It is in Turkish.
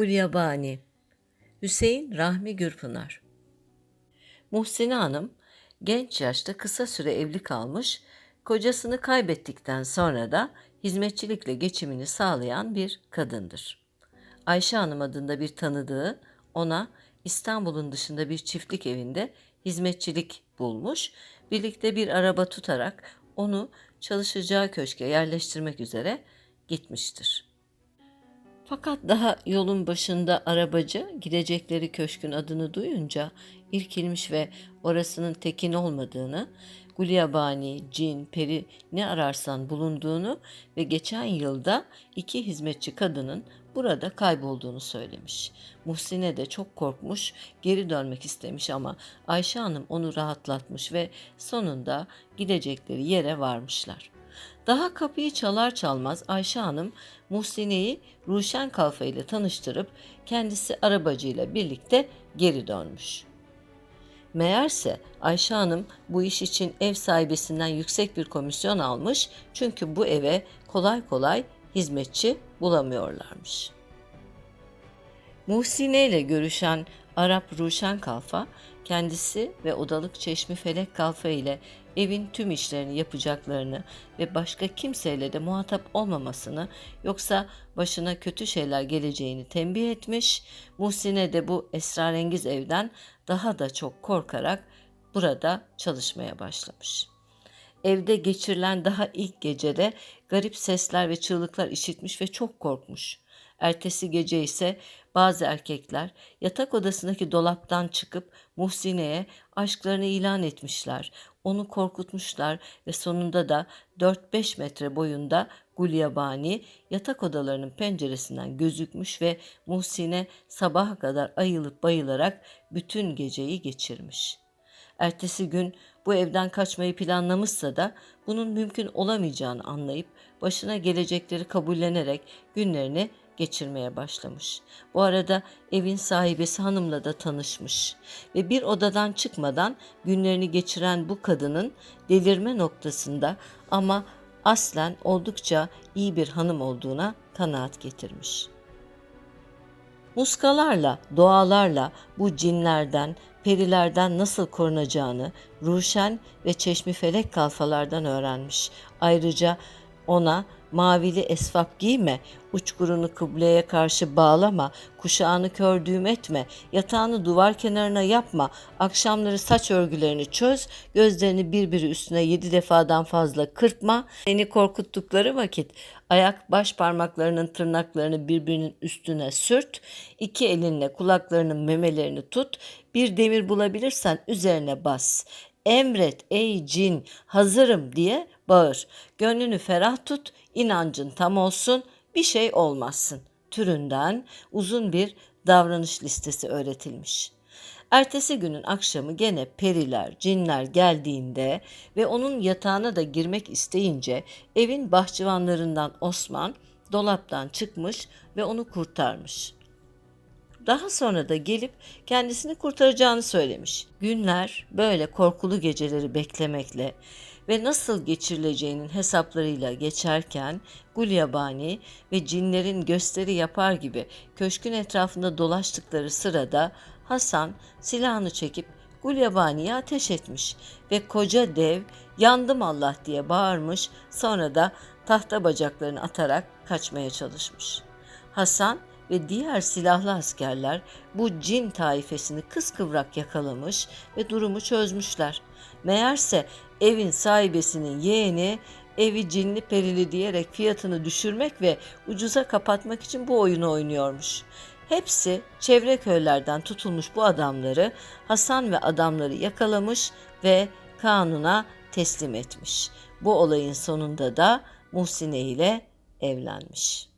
Gulyabani Hüseyin Rahmi Gürpınar Muhsine Hanım genç yaşta kısa süre evli kalmış, kocasını kaybettikten sonra da hizmetçilikle geçimini sağlayan bir kadındır. Ayşe Hanım adında bir tanıdığı ona İstanbul'un dışında bir çiftlik evinde hizmetçilik bulmuş, birlikte bir araba tutarak onu çalışacağı köşke yerleştirmek üzere gitmiştir. Fakat daha yolun başında arabacı gidecekleri köşkün adını duyunca irkilmiş ve orasının tekin olmadığını, gulyabani, cin, peri ne ararsan bulunduğunu ve geçen yılda iki hizmetçi kadının burada kaybolduğunu söylemiş. Muhsine de çok korkmuş, geri dönmek istemiş ama Ayşe Hanım onu rahatlatmış ve sonunda gidecekleri yere varmışlar. Daha kapıyı çalar çalmaz Ayşe Hanım Muhsine'yi Ruşen Kalfa ile tanıştırıp kendisi arabacıyla birlikte geri dönmüş. Meğerse Ayşe Hanım bu iş için ev sahibesinden yüksek bir komisyon almış çünkü bu eve kolay kolay hizmetçi bulamıyorlarmış. Muhsine ile görüşen Arap Ruşen Kalfa kendisi ve odalık Çeşmi Felek Kalfa ile evin tüm işlerini yapacaklarını ve başka kimseyle de muhatap olmamasını yoksa başına kötü şeyler geleceğini tembih etmiş. Muhsine de bu esrarengiz evden daha da çok korkarak burada çalışmaya başlamış. Evde geçirilen daha ilk gecede garip sesler ve çığlıklar işitmiş ve çok korkmuş. Ertesi gece ise bazı erkekler yatak odasındaki dolaptan çıkıp Muhsine'ye aşklarını ilan etmişler. Onu korkutmuşlar ve sonunda da 4-5 metre boyunda Gulyabani yatak odalarının penceresinden gözükmüş ve Muhsine sabaha kadar ayılıp bayılarak bütün geceyi geçirmiş. Ertesi gün bu evden kaçmayı planlamışsa da bunun mümkün olamayacağını anlayıp başına gelecekleri kabullenerek günlerini geçirmeye başlamış. Bu arada evin sahibesi hanımla da tanışmış ve bir odadan çıkmadan günlerini geçiren bu kadının delirme noktasında ama aslen oldukça iyi bir hanım olduğuna kanaat getirmiş. Muskalarla, dualarla bu cinlerden, perilerden nasıl korunacağını Ruşen ve Çeşmi Felek kalfalardan öğrenmiş. Ayrıca ona mavili esvap giyme, uçkurunu kıbleye karşı bağlama, kuşağını kördüğüm etme, yatağını duvar kenarına yapma, akşamları saç örgülerini çöz, gözlerini birbiri üstüne yedi defadan fazla kırpma, seni korkuttukları vakit ayak baş parmaklarının tırnaklarını birbirinin üstüne sürt, iki elinle kulaklarının memelerini tut, bir demir bulabilirsen üzerine bas. Emret ey cin hazırım diye bağır. Gönlünü ferah tut, inancın tam olsun, bir şey olmazsın. Türünden uzun bir davranış listesi öğretilmiş. Ertesi günün akşamı gene periler, cinler geldiğinde ve onun yatağına da girmek isteyince evin bahçıvanlarından Osman dolaptan çıkmış ve onu kurtarmış. Daha sonra da gelip kendisini kurtaracağını söylemiş. Günler böyle korkulu geceleri beklemekle ve nasıl geçirileceğinin hesaplarıyla geçerken Gulyabani ve cinlerin gösteri yapar gibi köşkün etrafında dolaştıkları sırada Hasan silahını çekip Gulyabani'ye ateş etmiş ve koca dev yandım Allah diye bağırmış sonra da tahta bacaklarını atarak kaçmaya çalışmış. Hasan ve diğer silahlı askerler bu cin taifesini kıskıvrak yakalamış ve durumu çözmüşler. Meğerse evin sahibesinin yeğeni evi cinli perili diyerek fiyatını düşürmek ve ucuza kapatmak için bu oyunu oynuyormuş. Hepsi çevre köylerden tutulmuş bu adamları Hasan ve adamları yakalamış ve kanuna teslim etmiş. Bu olayın sonunda da Muhsine ile evlenmiş.